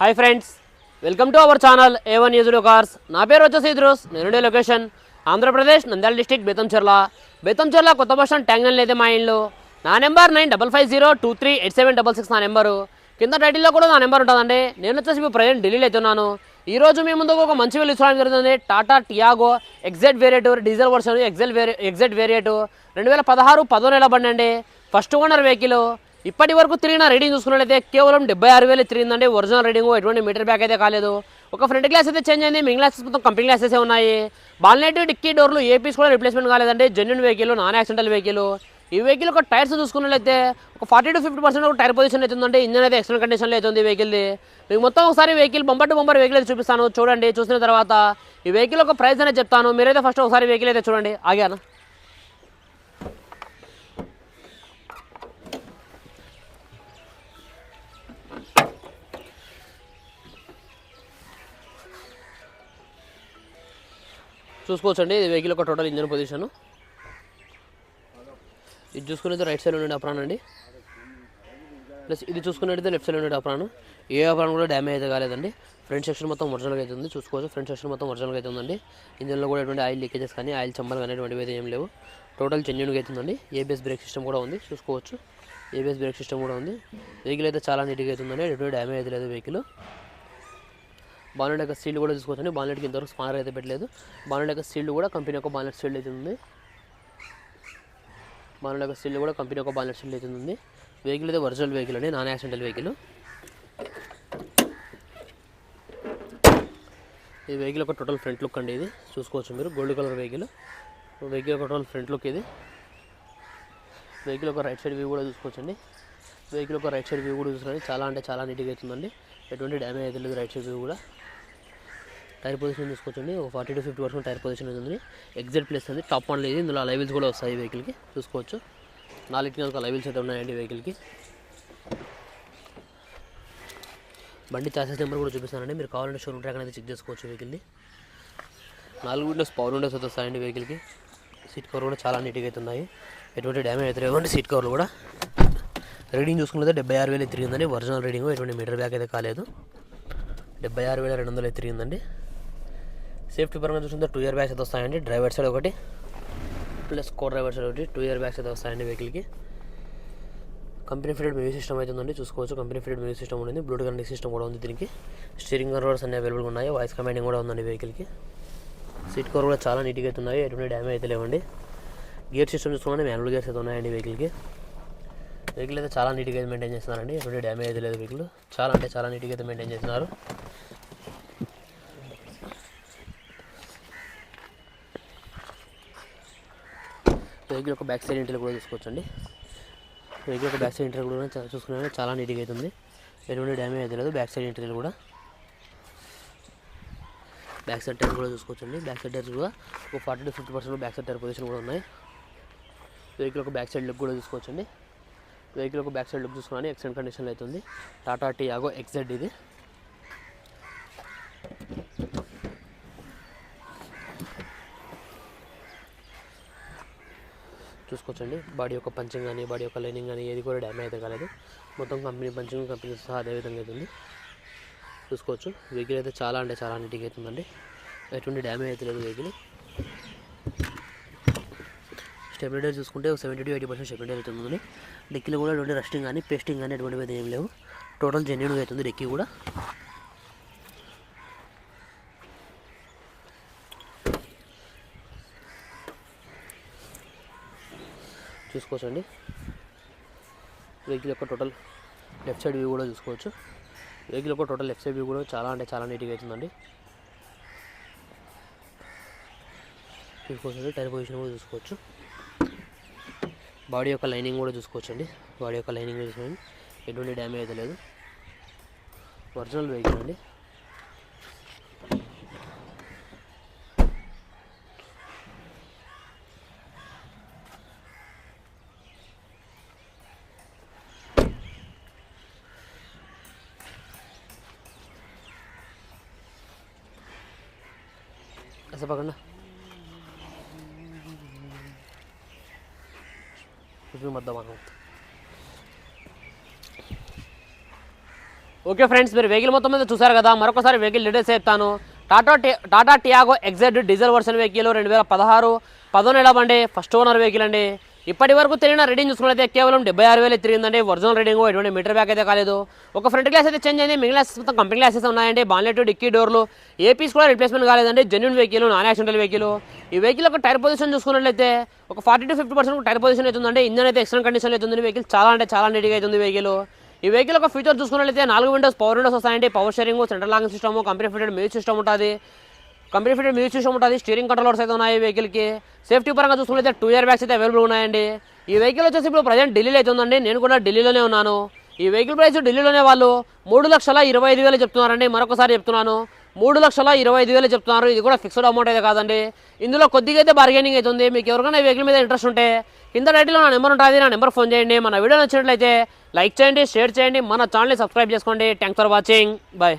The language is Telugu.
Hi friends welcome to our channel A one used cars నా పేరు వచ్చేసి ఇద్రోస్ నేనుడే లొకేషన్ ఆంధ్రప్రదేశ్ నంద్యాల డిస్టిక్ బేతంచెర్ల బేతంచెర్ల కొత్త బస్ స్టాండ్ ట్యాంగ్ అయితే మా ఇంట్లో నా number nine double five zero two three eight seven double six నా నెంబరు. కింద టైటిల్లో కూడా నా నెంబర్ ఉంటుందండి. నేను వచ్చేసి ఇప్పుడు ప్రజెంట్ ఢిల్లీలో అవుతున్నాను ఈ రోజు మీ ముందుకు ఒక మంచి వెళ్ళి చూడడం జరుగుతుంది. Tata Tiago XZ variant diesel version XL వేరి exert variant రెండు వేల పదహారు పదో నెల బండి అండి. ఫస్ట్ ఓనర్ వెహికల్ ఇప్పటి వరకు తిరిగిన రీడింగ్ చూసుకున్నట్లయితే కేవలం డెబ్బై ఆరు వేలు తిరిగిందండి. ఒరిజినల్ రీడింగ్ ఎటువంటి మీటర్ బ్యాక్ అయితే కాలేదు. ఒక ఫ్రంట్ గ్లాస్ అయితే చేంజ్ అయింది. మిగిలిన గ్లాసెస్ మొత్తం కంపెనీ గ్లాసెస్ ఉన్నాయి. బాల్నెట్ డిక్కీ డోర్లు ఏ పీస్ కూడా రిప్లేస్మెంట్ కాలేదండి. Genuine vehicle non accidental vehicle ఈ వెహికల్ ఒక టైర్స్ చూసుకున్నట్లయితే ఒక ఫార్టీ టు ఫిఫ్టీ పర్సెంట్ ఒక టైర్ పొజిషన్ అవుతుందంటే ఇంజన్ అయితే ఎక్సలెంట్ కండిషన్లో అవుతుంది వెహికల్ది మీకు మొత్తం ఒకసారి vehicle bumper to bumper vehicle అయితే చూపిస్తాను. చూడండి చూసిన తర్వాత ఈ వెహికల్ ఒక ప్రైస్ అనేది చెప్తాను. మీరైతే ఫస్ట్ ఒకసారి వెహికల్ అయితే చూడండి. ఆగాను? చూసుకోవచ్చండి. ఇది వెహికల్ ఒక టోటల్ ఇంజన్ పొజిషన్ ఇది చూసుకునేది రైట్ సైడ్ ఉండే అప్రాన్ అండి. ప్లస్ ఇది చూసుకున్నట్టయితే లెఫ్ట్ సైడ్ ఉండే అప్రాన్ ఏ అప్రాన్ కూడా డ్యామేజ్ అయితే కాలేదండి. ఫ్రంట్ సెక్షన్ మొత్తం ఒరిజినల్గా అయితే ఉంది చూసుకోవచ్చు. ఫ్రంట్ సెక్షన్ మొత్తం ఒరిజినల్గా అయితే ఉందండి ఇంజన్లో కూడా ఎటువంటి ఆయిల్ లీకేజెస్ కానీ ఆయిల్ చంబలు కానీ ఎటువంటివి అయితే ఏం లేవు. టోటల్ జెన్యున్గా అవుతుందండి ఏబిఎస్ బ్రేక్ సిస్టమ్ కూడా ఉంది. చూసుకోవచ్చు. ఏబిఎస్ బ్రేక్ సిస్టమ్ కూడా ఉంది. వెహికల్ అయితే చాలా నీట్గా అవుతుందండి ఎటువంటి డ్యామేజ్ అయితే లేదు వెహికల్ బాన్లెట్ యొక్క సీల్ కూడా చూసుకోవచ్చండి బాన్లెట్కి ఇంతవరకు స్పానర్ అయితే పెట్టలేదు. బాన్లెట్ యొక్క సీల్ కూడా కంపెనీ యొక్క బాన్లెట్ సీల్ అయితే ఉంది. బాన్లెట్ యొక్క సీల్ కూడా కంపెనీ యొక్క బాన్లెట్ సీల్ అయితే ఉంది. వెహికల్ అయితే ఒరిజినల్ వెహికల్ అండి. నాన్ యాక్సిడెంటల్ వెహికల్ ఈ వెహికల్ ఒక టోటల్ ఫ్రంట్ లుక్ అండి ఇది. చూసుకోవచ్చు మీరు. గోల్డ్ కలర్ వెహికల్ వెహికల్ ఒక టోటల్ ఫ్రంట్ లుక్ ఇది. వెహికల్ ఒక రైట్ సైడ్ వ్యూ కూడా చూసుకోవచ్చండి వెహికల్ ఒక రైట్ సైడ్ వ్యూ కూడా చూసుకోండి చాలా అంటే చాలా నీట్గా అవుతుందండి. ఎటువంటి డ్యామేజ్ అయితే లేదు రైట్ సైడ్ వ్యూ కూడా. టైర్ పొజిషన్ చూసుకోవచ్చండి. ఒక forty to fifty percent tyre position ఉంది ఎగ్జిట్ ప్లేస్ ఉంది టాప్ వన్ లేదు ఇందులో లైవిల్స్ కూడా వస్తాయి వెహికల్కి చూసుకోవచ్చు. నాలుగు ఒక లైవిల్స్ అయితే ఉన్నాయండి వెహికల్కి బండి చాసెస్ నెంబర్ కూడా చూపిస్తానండి. మీరు కావాలంటే షోరూమ్ ట్రాక్ అనేది చెక్ చేసుకోవచ్చు వెహికల్ని నాలుగు విండోస్ పవర్ విండోస్ అయితే వస్తాయండి వెహికల్కి సీట్ కవర్ కూడా చాలా నీట్గా అవుతున్నాయి ఎటువంటి డ్యామేజ్ అయితే లేవండి. సీట్ కవర్లు కూడా. రీడింగ్ చూసుకున్నది డెబ్బై ఆరు వేలు తిరిగిందండి ఒరిజినల్ రీడింగ్ ఎటువంటి మీటర్ బ్యాక్ అయితే కాలేదు. డెబ్బై ఆరు వేల రెండు వందలు తిరిగిందండి సేఫ్టీ పరంగా చూసుకుంటే టూ ఇయర్ బ్యాగ్స్ అయితే వస్తాయండి. డ్రైవర్ సైడ్ ఒకటి ప్లస్ కో డ్రైవర్ సైడ్ ఒకటి టూ ఇయర్ బ్యాగ్స్ అయితే వస్తాయండి వెహికల్కి. కంపెనీ ఫిటెడ్ మ్యూజిక్ సిస్టమ్ అయితే ఉందండి చూసుకోవచ్చు కంపెనీ ఫిటెడ్ మ్యూజిక్ సిస్టమ్ ఉంది. బ్లూటూత్ కనెక్ట్ సిస్టమ్ కూడా ఉంది దీనికి. స్టీరింగ్ కంట్రోల్స్ అన్ని అవైలబుల్గా ఉన్నాయి. వాయిస్ కమాండింగ్ కూడా ఉందండి వెహికల్కి. సీట్ కవర్ కూడా చాలా నీట్గా అయితే ఉన్నాయి. ఎటువంటి డ్యామేజ్ అయితే లేవండి. గేర్ సిస్టమ్ చూసుకోండి మాన్యువల్ గేర్స్ అయితే ఉన్నాయండి వెహికల్కి. వెహికల్ అయితే చాలా నీట్గా అయితే మెయింటైన్ చేస్తున్నారండి. ఎటువంటి డ్యామేజ్ అయితే లేదు వెహికల్. చాలా అంటే చాలా నీట్గా అయితే మెయింటైన్ చేస్తున్నారు. వెహికల్ యొక్క బ్యాక్ సైడ్ ఇంటర్ కూడా చూసుకోవచ్చండి. వెహికల్ యొక్క బ్యాక్ సైడ్ ఇంటర్ కూడా చా- చూసుకున్నా చాలా నీట్గా అవుతుంది ఎటువంటి డ్యామేజ్ అయితే లేదు. బ్యాక్ సైడ్ ఇంటర్ కూడా. బ్యాక్ సైడ్ టైర్ కూడా చూసుకోవచ్చండి. బ్యాక్ సైడ్ టైర్స్ కూడా ఒక forty to fifty percent back side tyre position కూడా ఉన్నాయి. వెహికల్ ఒక బ్యాక్ సైడ్ లుక్ కూడా చూసుకోవచ్చండి. వెహికల్ ఒక బ్యాక్ సైడ్ లుక్ చూసుకుని ఎక్సలెంట్ కండిషన్లో అవుతుంది టాటా టియాగో ఎక్సెడ్ ఇది. చూసుకోవచ్చండి. బాడీ యొక్క పంచింగ్ కానీ బాడీ యొక్క లైనింగ్ కానీ ఏది కూడా డ్యామేజ్ అయితే కాలేదు. మొత్తం కంపెనీ పంచింగ్ కంపెనీ సహా అదే విధంగా అవుతుంది చూసుకోవచ్చు. వెహికల్ అయితే చాలా అంటే చాలా నీట్గా అవుతుందండి ఎటువంటి డ్యామేజ్ అయితే లేదు వెహికల్ స్టెబిలిటీ చూసుకుంటే ఒక seventy to eighty percent stability అవుతుంది డెక్కీలో కూడా ఎటువంటి రస్టింగ్ కానీ పేస్టింగ్ కానీ ఎటువంటివి ఏం లేవు. టోటల్ జెన్యున్గా అవుతుంది డెక్కీ కూడా. చూసుకోవచ్చండి. వెహికల్ యొక్క టోటల్ లెఫ్ట్ సైడ్ వ్యూ కూడా చూసుకోవచ్చు. వెహికల్ యొక్క టోటల్ లెఫ్ట్ సైడ్ వ్యూ కూడా చాలా అంటే చాలా నీట్గా అవుతుందండి. చూసుకోవచ్చు టైర్ పొజిషన్ కూడా చూసుకోవచ్చు. బాడీ యొక్క లైనింగ్ కూడా చూసుకోవచ్చండి. బాడీ యొక్క లైనింగ్ చూసుకోండి. ఎటువంటి డ్యామేజ్ అయితే లేదు. ఒరిజినల్ వెహికల్ అండి. అసలు పక్కన్నా రివ్యూ మద్దం ఓకే ఫ్రెండ్స్ మీరు వెహికల్ మొత్తం మీద చూసారు కదా మరొకసారి వెహికల్ డీటెయిల్స్ చెప్తాను Tata Tata Tiago exact diesel version vehicle రెండు వేల పదహారు పదో నెల బండి ఫస్ట్ ఓనర్ వెహికల్ అండి. ఇప్పటి వరకు తెలియని రీడింగ్ చూసుకున్నట్లయితే కేవలం డెబ్బై ఆరు వేలు తిరిగిందండి. ఒరిజినల్ రీడింగ్ ఎటువంటి మీటర్ బ్యాక్ అయితే కాలేదు. ఒక ఫ్రంట్ గ్లాస్ అయితే చేంజ్ అయింది. మిగిలిన గ్లాసెస్ మొత్తం కంపెనీ గ్లాసెస్ ఉన్నాయండి. బాన్లెట్ డిక్కీ డోర్లు ఏపీస్ కూడా రిప్లేస్మెంట్ కాలేదండి. Genuine vehicle non accidental vehicle ఈ వెహికల్ ఒక టైర్ పొజిషన్ చూసుకున్నట్లయితే ఒక forty to fifty percent tyre position అవుతుందండి. ఇంజన్ అయితే ఎక్సలెంట్ కండిషన్ అవుతుంది. వెహికల్ చాలా అంటే చాలా నీట్గా అవుతుంది వెహికల్ ఈ వెహికల్ ఒక ఫీచర్ చూసుకున్నట్లయితే నాలుగు విండోస్ పవర్ విండోస్ వస్తాయండి. Power steering central lock system company fitted music system ఉంటుంది. కంపెనీ ఫిటెడ్ మ్యూజిక్ సిస్టమ్ ఉంటుంది. స్టీరింగ్ కంట్రోలర్స్ అయితే ఉన్నాయి వెహికల్కి సేఫ్టీ పరంగా చూసుకున్నట్లయితే టూ ఇయర్ బ్యాగ్స్ అయితే అవైలబుల్ ఉన్నాయండి. ఈ వెహికల్ వచ్చేసి ఇప్పుడు ప్రజెంట్ ఢిల్లీలో అయితే ఉందండి. నేను కూడా ఢిల్లీలోనే ఉన్నాను. ఈ వెహికల్ ప్రైస్ ఢిల్లీలోనే వాళ్ళు మూడు లక్షల ఇరవై ఐదు వేలు చెప్తున్నారండి. మరొకసారి చెప్తున్నాను. మూడు లక్షల ఇరవై ఐదు వేలు చెప్తున్నారు. ఇది కూడా ఫిక్స్డ్ అమౌంట్ అయితే కాదండి. ఇందులో కొద్దిగా అయితే బార్గెనింగ్ అవుతుంది మీకు ఎవరికైనా ఈ వెహికల్ మీద ఇంట్రెస్ట్ ఉంటే కింద టైటిల్లో నా నెంబర్ ఉంటుంది. నా నెంబర్ ఫోన్ చేయండి. మన వీడియో నచ్చినట్లయితే లైక్ చేయండి షేర్ చేయండి. మన ఛానల్ని సబ్స్క్రైబ్ చేసుకోండి. Thanks for watching bye